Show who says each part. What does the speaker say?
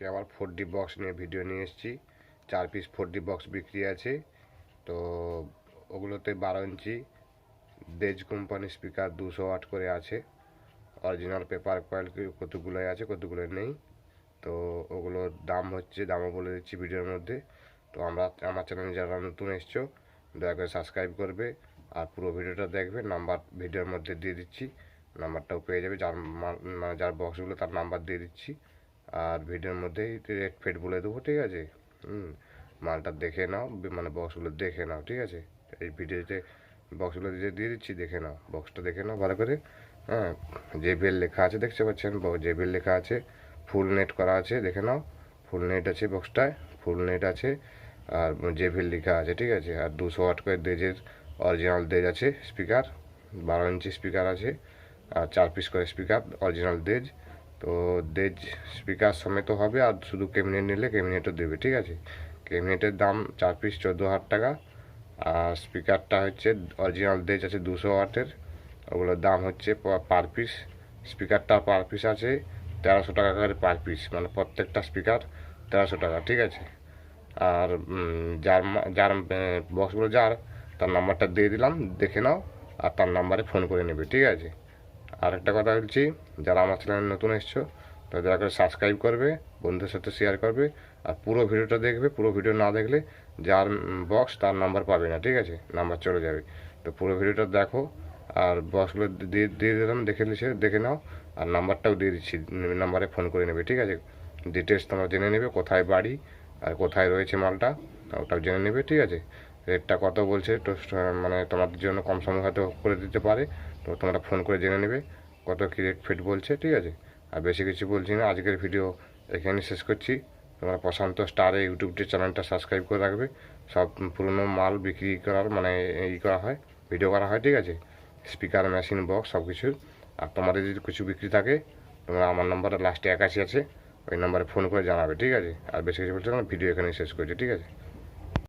Speaker 1: আজকে আবার four D box নিয়ে ভিডিও নিয়ে এসেছি। চার পিস ফোর ডি বক্স বিক্রি আছে। তো ওগুলোতে বারো ইঞ্চি দেজ কোম্পানি স্পিকার দুশো আট করে আছে। অরিজিনাল পেপার কোয়ালিটি কতগুলোই আছে কতগুলো নেই। তো ওগুলোর দাম হচ্ছে, দামও বলে দিচ্ছি ভিডিওর মধ্যে। তো আমরা, আমার চ্যানেলে যারা নতুন এসছো, দয়া করে সাবস্ক্রাইব করবে। আর পুরো ভিডিওটা দেখবে নাম্বার ভিডিওর মধ্যে দিয়ে দিচ্ছি। নাম্বারটাও পেয়ে যাবে, যার মানে যার বক্সগুলো তার নাম্বার দিয়ে দিচ্ছি। আর ভিডিওর মধ্যেই রেট ফেট বলে দেবো, ঠিক আছে? হুম, মালটা দেখে নাও মানে বক্সগুলো দেখে নাও, ঠিক আছে? এই ভিডিওতে বক্সগুলো দিয়ে দিয়ে দিচ্ছি, দেখে নাও বক্সটা দেখে নাও ভালো করে। হ্যাঁ যে বেল লেখা আছে, দেখতে পাচ্ছেন? যে বেল লেখা আছে ফুল নেট করা আছে, দেখে নাও। ফুল নেট আছে বক্সটায় ফুল নেট আছে, আর বেল লেখা আছে, ঠিক আছে? আর দুশো ওয়াট করে দেজের অরিজিনাল দেজ আছে স্পিকার বারো ইঞ্চি স্পিকার আছে, আর চার পিস করে স্পিকার অরিজিনাল দেজ। তো দেজ স্পিকার সমেত হবে আর শুধু ক্যাবিনেট নিলে ক্যাবিনেটও দেবে, ঠিক আছে? ক্যাবিনেটের দাম চার পিস চোদ্দ হাজার টাকা, আর স্পিকারটা হচ্ছে অরিজিনাল দেজ আছে দুশো ওয়াটের, ওগুলোর দাম হচ্ছে পার পিস স্পিকারটা পার পিস আছে তেরোশো টাকা করে পার পিস মানে প্রত্যেকটা স্পিকার তেরোশো টাকা, ঠিক আছে? আর যার যার বক্সগুলো যার, তার নাম্বারটা দিয়ে দিলাম, দেখে নাও, আর তার নাম্বারে ফোন করে নেবে, ঠিক আছে? আর একটা কথা বলছি, যারা আমার চ্যানেলে নতুন এসছো তো দয়া করে সাবস্ক্রাইব করবে, বন্ধুদের সাথে শেয়ার করবে, আর পুরো ভিডিওটা দেখবে, পুরো ভিডিও না দেখলে যার বক্স তার নাম্বার পাবে না, ঠিক আছে? নাম্বার চলে যাবে। তো পুরো ভিডিওটা দেখো, আর বক্সগুলো দিয়ে দিয়ে দিলাম, দেখে নিচ্ছে দেখে নাও, আর নাম্বারটাও দিয়ে দিচ্ছি নাম্বারে ফোন করে নেবে, ঠিক আছে? ডিটেলস তোমরা জেনে নেবে, কোথায় বাড়ি আর কোথায় রয়েছে মালটা, ওটাও জেনে নেবে, ঠিক আছে? রেটটা কত বলছে, তো মানে তোমাদের জন্য কম সময় হয়তো করে দিতে পারে। তো তোমরা ফোন করে জেনে নেবে কত কী রেট ফিট বলছে, ঠিক আছে? আর বেশি কিছু বলছি না, আজকের ভিডিও এখানে শেষ করছি। তোমরা প্রশান্ত স্টারে ইউটিউব চ্যানেলটা সাবস্ক্রাইব করে রাখবে। সব পুরনো মাল বিক্রি করার মানে ই করা হয় ভিডিও করা হয়, ঠিক আছে? স্পিকার মেশিন বক্স সব কিছু আর তোমাদের যদি কিছু বিক্রি থাকে, তোমরা আমার নাম্বারে লাস্টে একাশি আছে, ওই নাম্বারে ফোন করে জানাবে, ঠিক আছে? আর বেশি কিছু বলছে না ভিডিও এখানে শেষ করছি, ঠিক আছে?